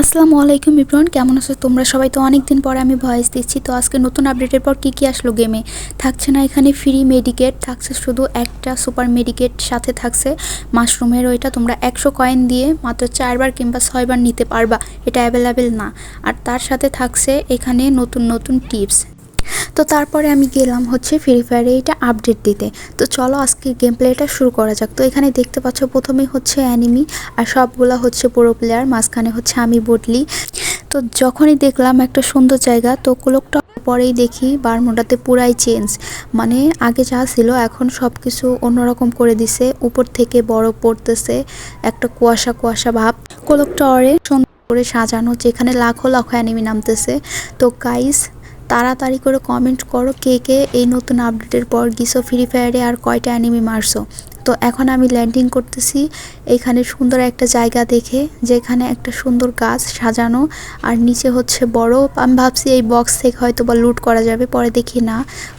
আসসালামু আলাইকুম ইব্রান কেমন আছো তোমরা? সবাই তো অনেক দিন পরে আমি ভয়েস দিচ্ছি, তো আজকে নতুন আপডেটের পর কি কি আসলো গেমে? থাকছে না এখানে ফ্রি মেডিকেট থাকছে শুধু একটা সুপার মেডিকেট সাথে থাকছে মাশরুমের ওইটা। তোমরা একশো কয়েন দিয়ে মাত্র চারবার কিংবা ছয়বার নিতে পারবা, এটা অ্যাভেলেবেল না। আর তার সাথে থাকছে এখানে নতুন নতুন টিপস তো তারপরে আমি গেলাম হচ্ছে ফ্রি ফায়ারে এটা আপডেট দিতে। তো চলো আজকে গেম প্লেটা শুরু করা যাক। তো এখানে দেখতে পাচ্ছ প্রথমে হচ্ছে অ্যানিমি আর সবগুলা হচ্ছে পুরো প্লেয়ার মাঝখানে হচ্ছে আমি বদলি। তো যখনই দেখলাম একটা সুন্দর জায়গা, তো কোলকটা পরেই দেখি বারমুডাতে পুরাই চেঞ্জ মানে আগে যা ছিল, এখন সব কিছু অন্যরকম করে দিছে। উপর থেকে বরফ পড়তেছে একটা কুয়াশা কুয়াশা ভাব। কোলক টাওয়ারে সুন্দর করে সাজানো, যেখানে লাখো লাখো অ্যানিমি নামতেছে। তো গাইস তাড়াতাড়ি করে কমেন্ট করো কে কে এই নতুন আপডেটের পর গিসো ফ্রি ফায়ারে আর কয়টা অ্যানিমি মারছো। তো এখন আমি ল্যান্ডিং করতেছি এখানে সুন্দর একটা জায়গা দেখে, যেখানে একটা সুন্দর গাছ সাজানো, আর নিচে হচ্ছে বড়, আমি ভাবছি এই বক্স থেকে হয়তো বা লুট করা যাবে, পরে দেখি না।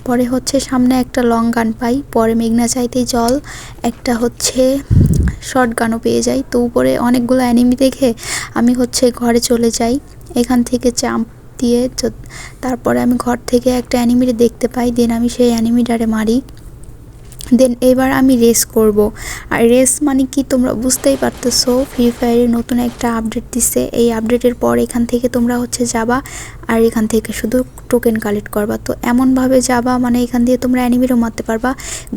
পরে হচ্ছে সামনে একটা লং গান পাই, পরে মেঘনা চাইতেই জল, একটা হচ্ছে শর্ট গানও পেয়ে যাই। তো উপরে অনেকগুলো অ্যানিমি দেখে আমি হচ্ছে ঘরে চলে যাই। এখান থেকে চাম্প দিয়ে তারপরে আমি ঘর থেকে একটা অ্যানিমিরে দেখতে পাই, দেন আমি সেই অ্যানিমিটারে মারি। দেন এবার আমি রেস করব। আর রেস মানে কি তোমরা বুঝতেই পারতেছো ফ্রি ফায়ারের নতুন একটা আপডেট দিছে। এই আপডেটের পর এখান থেকে তোমরা হচ্ছে যাবা, আর এখান থেকে শুধু টোকেন কালেক্ট করবা। তো এমনভাবে যাবা মানে এখান দিয়ে তোমরা অ্যানিমিরও মারতে পারবা।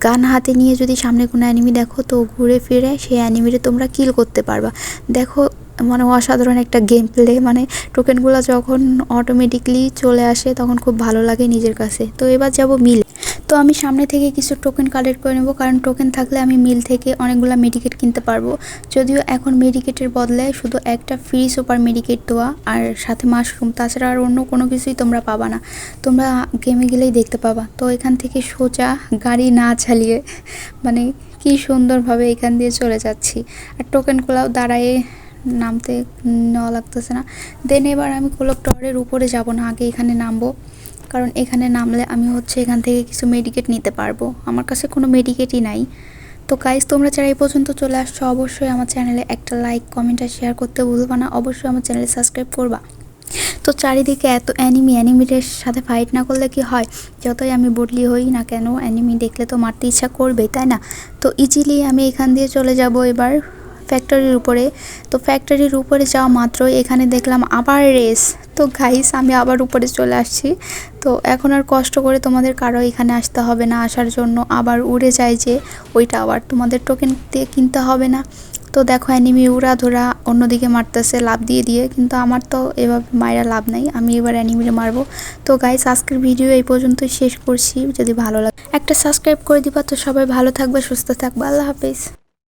গান হাতে নিয়ে যদি সামনে কোনো অ্যানিমি দেখো, তো ঘুরে ফিরে সেই অ্যানিমিরে তোমরা কিল করতে পারবা। দেখো মানে অসাধারণ একটা গেম প্লে মানে টোকেনগুলো যখন অটোমেটিকলি চলে আসে তখন খুব ভালো লাগে নিজের কাছে। তো এবার যাব মিল। তো আমি সামনে থেকে কিছু টোকেন কালেক্ট করে নেব, কারণ টোকেন থাকলে আমি মিল থেকে অনেকগুলো মেডিকেট কিনতে পারব। যদিও এখন মেডিকেটের বদলে শুধু একটা ফ্রি সুপার মেডিকেট দেওয়া আর সাথে মাশরুম তাছাড়া আর অন্য কোনো কিছুই তোমরা পাবা না। তোমরা গেমে গেলেই দেখতে পাবা। তো এখান থেকে সোজা গাড়ি না চালিয়ে মানে কি সুন্দরভাবে এখান দিয়ে চলে যাচ্ছি। আর টোকেনগুলোও দাঁড়ায় নামতে নেওয়া লাগতেছে না। দেন এবার আমি কোলক টাওয়ারের উপরে যাব না, আগে এখানে নামবো। কারণ এখানে নামলে আমি হচ্ছে এখান থেকে কিছু মেডিকেট নিতে পারব। আমার কাছে কোনো মেডিকেটই নাই। তো গাইজ তোমরা যারা এই পর্যন্ত চলে আসছো, অবশ্যই আমার চ্যানেলে একটা লাইক কমেন্ট আর শেয়ার করতে ভুলবা না। অবশ্যই আমার চ্যানেলে সাবস্ক্রাইব করবা। তো চারিদিকে এত অ্যানিমি অ্যানিমিদের সাথে ফাইট না করলে কি হয়? যতই আমি বদলি হই না কেন অ্যানিমি দেখলে তো মারতে ইচ্ছা করবেই, তাই না? তো ইজিলি আমি এখান দিয়ে চলে যাব এবার। ফ্যাক্টরির উপরে। তো ফ্যাক্টরির উপরে যাওয়া মাত্র এখানে দেখলাম আবার রেস তো গাইস আমি আবার উপরে চলে আসছি। তো এখন আর কষ্ট করে তোমাদের কারও এখানে আসতে হবে না আসার জন্য। আবার উড়ে যায় যে ওইটা আবার তোমাদের টোকেন দিয়ে কিনতে হবে না। তো দেখো অ্যানিমি উড়া ধরা অন্যদিকে মারতেছে, লাভ দিয়ে দিয়ে। কিন্তু আমার তো এভাবে মায়েরা লাভ নাই। আমি এবার অ্যানিমিরে মারবো। তো গাইস আজকের ভিডিও এই পর্যন্তই শেষ করছি। যদি ভালো লাগে, একটা সাবস্ক্রাইব করে দিবা। তো সবাই ভালো থাকবে, সুস্থ থাকবে। আল্লাহ হাফিজ।